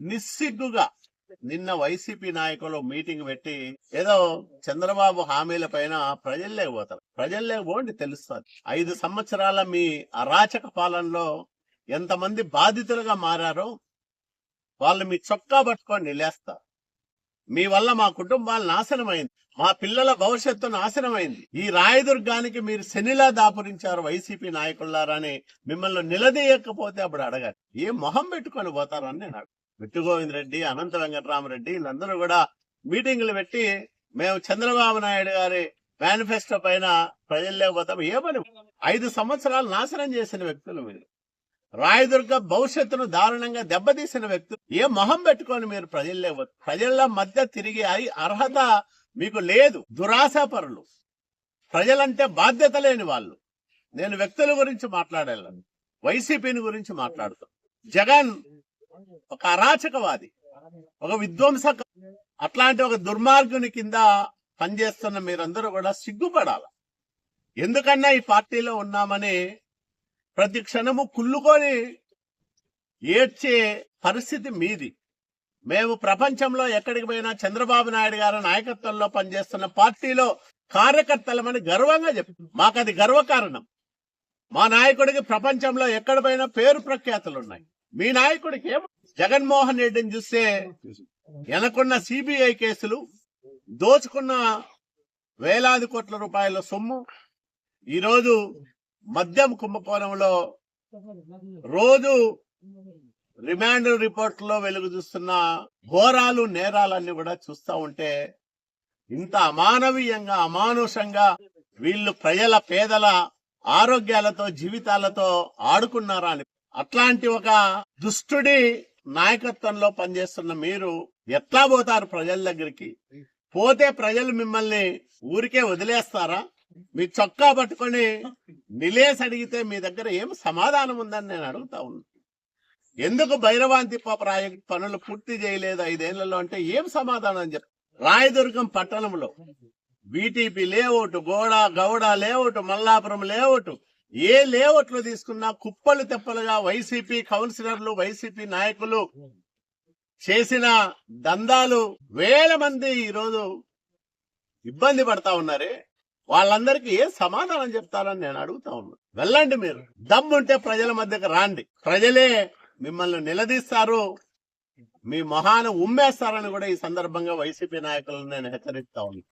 నిస్సిగ్గుగా నిన్న వైసీపీ నాయకులు మీటింగ్ పెట్టి ఏదో చంద్రబాబు హామీల పైన ప్రజల్లే పోతారు. ప్రజల్లే పోండి తెలుస్తుంది. ఐదు సంవత్సరాల మీ అరాచక పాలనలో ఎంతమంది బాధితులుగా మారారో వాళ్ళు మీ చొక్కా పట్టుకొని నిలేస్తారు. మీ వల్ల మా కుటుంబాలు నాశనమైంది. మా పిల్లల భవిష్యత్తు నాశనమైంది. ఈ రాయదుర్గానికి మీరు శనిలా దాపురించారు వైసీపీ నాయకులారని మిమ్మల్ని నిలదీయకపోతే అప్పుడు అడగాలి. ఏ మొహం పెట్టుకొని పోతారని నేను గోవింద్ రెడ్డి అనంత వెంకటరామరెడ్డి వీళ్ళందరూ కూడా మీటింగులు పెట్టి మేము చంద్రబాబు నాయుడు గారి మేనిఫెస్టో పైన ప్రజల్లోకి పోతాం. ఏమని ఐదు సంవత్సరాలు నాశనం చేసిన వ్యక్తులు మీరు. రాయదుర్గ భవిష్యత్తును దారుణంగా దెబ్బతీసిన వ్యక్తులు. ఏ మొహం పెట్టుకొని మీరు ప్రజల్లో ప్రజల మధ్య తిరిగి అయి అర్హత మీకు లేదు. దురాశాపరులు. ప్రజలంటే బాధ్యత లేని వాళ్ళు. నేను వ్యక్తుల గురించి మాట్లాడాలను వైసీపీని గురించి మాట్లాడుతాను. జగన్ ఒక అరాచకవాది ఒక విధ్వంసక అట్లాంటి ఒక దుర్మార్గుని కింద పనిచేస్తున్న మీరందరూ కూడా సిగ్గుపడాలి. ఎందుకన్నా ఈ పార్టీలో ఉన్నామని ప్రతి క్షణము కుళ్ళుకొని ఏడ్చే పరిస్థితి మీది. మేము ప్రపంచంలో ఎక్కడికి పోయినా చంద్రబాబు నాయుడు గారి నాయకత్వంలో పనిచేస్తున్న పార్టీలో కార్యకర్తలమని గర్వంగా చెప్తాం మాకు అది గర్వకారణం. మా నాయకుడికి ప్రపంచంలో ఎక్కడ పోయినా పేరు ప్రఖ్యాతులు ఉన్నాయి మీ నాయకుడికి ఏం జగన్మోహన్ రెడ్డిని చూస్తే వెనకున్న సిబిఐ కేసులు దోచుకున్న వేలాది కోట్ల రూపాయల సొమ్ము ఈరోజు మద్యం కుంభకోణంలో రోజు రిమాండ్ రిపోర్ట్లో వెలుగు చూస్తున్న ఘోరాలు నేరాలన్నీ కూడా చూస్తా ఉంటే ఇంత అమానవీయంగా అమానుషంగా వీళ్ళు ప్రజల పేదల ఆరోగ్యాలతో జీవితాలతో ఆడుకున్నారా అని. అట్లాంటి ఒక దుష్టుడి నాయకత్వంలో పనిచేస్తున్న మీరు ఎట్లా పోతారు ప్రజల దగ్గరికి? పోతే ప్రజలు మిమ్మల్ని ఊరికే వదిలేస్తారా? మీ చొక్కా పట్టుకొని నిలేసి అడిగితే మీ దగ్గర ఏం సమాధానం ఉందని నేను అడుగుతా ఉన్నా. ఎందుకు భైరవాంతి ప్రాజెక్ట్ పనులు పూర్తి చేయలేదు ఐదేళ్ళలో అంటే ఏం సమాధానం చెప్ రాయదుర్గం పట్టణంలో బీటీపీ లేఅవుట్ గోడ గౌడ లేఅవుట్ మల్లాపురం లేఅవుట్ ఏ లేఅవుట్లు తీసుకున్నా కుప్పలు తెప్పలుగా వైసీపీ కౌన్సిలర్లు వైసీపీ నాయకులు చేసిన దందాలు వేల మంది ఈరోజు ఇబ్బంది పడతా ఉన్నారే. వాళ్ళందరికీ ఏ సమాధానం చెప్తారని నేను అడుగుతా ఉన్నా. వెళ్ళండి మీరు. దమ్ముంటే ప్రజల మధ్యకి రాండి. ప్రజలే మిమ్మల్ని నిలదీస్తారు. మీ మొహాన ఉమ్మేస్తారని కూడా ఈ సందర్భంగా వైసీపీ నాయకులను నేను హెచ్చరిస్తా ఉన్నా.